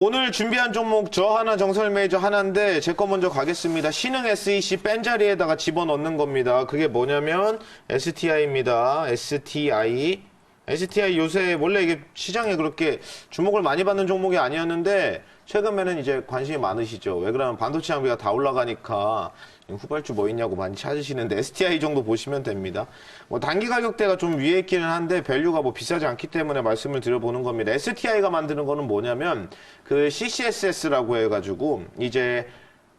오늘 준비한 종목 저 하나 정설 메이저 하나인데 제 거 먼저 가겠습니다. 신흥 SEC 뺀 자리에다가 집어넣는 겁니다. 그게 뭐냐면 STI입니다. STI. STI 요새 원래 이게 시장에 그렇게 주목을 많이 받는 종목이 아니었는데 최근에는 이제 관심이 많으시죠. 왜 그러면 반도체 장비가 다 올라가니까 후발주 뭐 있냐고 많이 찾으시는데 STI 정도 보시면 됩니다. 뭐 단기 가격대가 좀 위에 있기는 한데 밸류가 뭐 비싸지 않기 때문에 말씀을 드려보는 겁니다. STI가 만드는 거는 뭐냐면 그 CCSS라고 해가지고 이제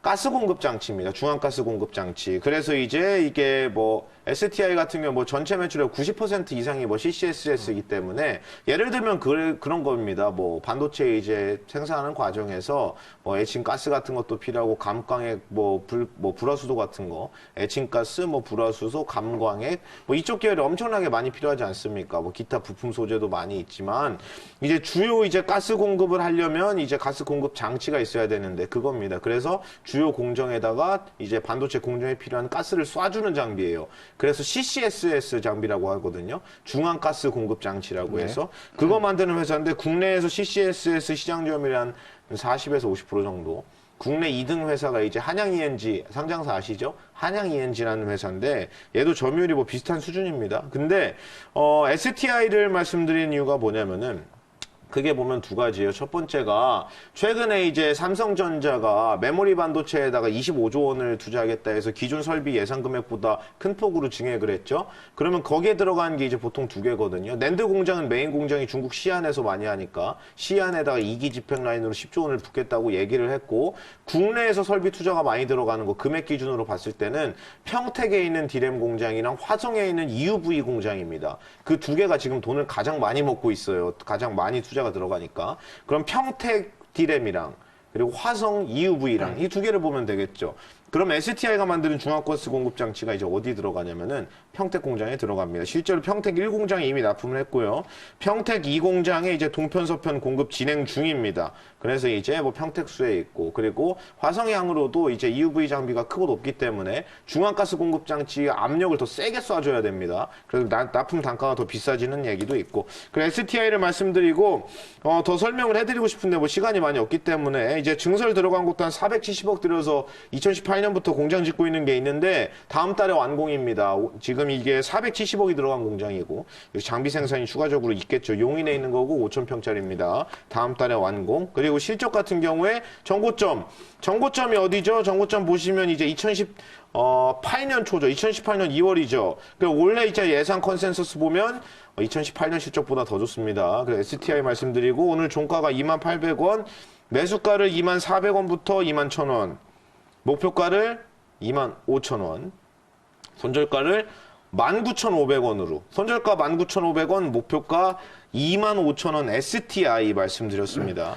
가스 공급 장치입니다. 중앙가스 공급 장치. 그래서 이제 이게 뭐 STI 같은 경우 뭐 전체 매출의 90% 이상이 뭐 CCSS이기 때문에 예를 들면 그, 그런 겁니다. 뭐 반도체 이제 생산하는 과정에서 뭐 에칭 가스 같은 것도 필요하고 감광액 뭐 불, 뭐 불화수도 같은 거 에칭 가스 뭐 불화수소 감광액 뭐 이쪽 계열이 엄청나게 많이 필요하지 않습니까? 뭐 기타 부품 소재도 많이 있지만 이제 주요 이제 가스 공급을 하려면 이제 가스 공급 장치가 있어야 되는데 그겁니다. 그래서 주요 공정에다가 이제 반도체 공정에 필요한 가스를 쏴주는 장비예요. 그래서 CCSS 장비라고 하거든요. 중앙 가스 공급 장치라고 해서 그거 만드는 회사인데 국내에서 CCSS 시장 점유율이 한 40에서 50% 정도. 국내 2등 회사가 이제 한양 ENG 상장사 아시죠? 한양 ENG라는 회사인데 얘도 점유율이 뭐 비슷한 수준입니다. 근데 어, STI를 말씀드린 이유가 뭐냐면은 그게 보면 두 가지예요. 첫 번째가 최근에 이제 삼성전자가 메모리 반도체에다가 25조 원을 투자하겠다 해서 기존 설비 예상 금액보다 큰 폭으로 증액을 했죠. 그러면 거기에 들어간 게 이제 보통 두 개거든요. 낸드 공장은 메인 공장이 중국 시안에서 많이 하니까 시안에다가 2기 집행 라인으로 10조 원을 붓겠다고 얘기를 했고 국내에서 설비 투자가 많이 들어가는 거 금액 기준으로 봤을 때는 평택에 있는 디램 공장이랑 화성에 있는 EUV 공장입니다. 그 두 개가 지금 돈을 가장 많이 먹고 있어요. 가장 많이 투자 가 들어가니까. 그럼 평택 디램이랑 그리고 화성 EUV랑 이 두 개를 보면 되겠죠. 그럼 STI가 만드는 중앙가스 공급 장치가 이제 어디 들어가냐면은 평택 공장에 들어갑니다. 실제로 평택 1공장에 이미 납품을 했고요. 평택 2공장에 이제 동편 서편 공급 진행 중입니다. 그래서 이제 뭐 평택수에 있고 그리고 화성향으로도 이제 EUV 장비가 크고 높기 때문에 중앙가스 공급 장치 압력을 더 세게 쏴줘야 됩니다. 그래서 나- 납품 단가가 더 비싸지는 얘기도 있고. 그래서 STI를 말씀드리고 어, 더 설명을 해드리고 싶은데 뭐 시간이 많이 없기 때문에 이제 증설 들어간 것도 한 470억 들여서 2018 년부터 공장 짓고 있는 게 있는데 다음 달에 완공입니다. 오- 지금 이게 470억이 들어간 공장이고 장비 생산이 추가적으로 있겠죠. 용인에 있는 거고 5천 평짜리입니다. 다음 달에 완공. 그리고 실적 같은 경우에 정고점. 정고점이 어디죠? 정고점 보시면 이제 2010 어, 8년 초죠. 2018년 2월이죠. 그 원래 이제 예상 컨센서스 보면 2018년 실적보다 더 좋습니다. 그 STI 말씀드리고 오늘 종가가 2,800원, 매수가를 24,400원부터 21,000원, 목표가를 25,000원, 손절가를 19,500원으로, 손절가 19,500원, 목표가 25,000원 STI 말씀드렸습니다.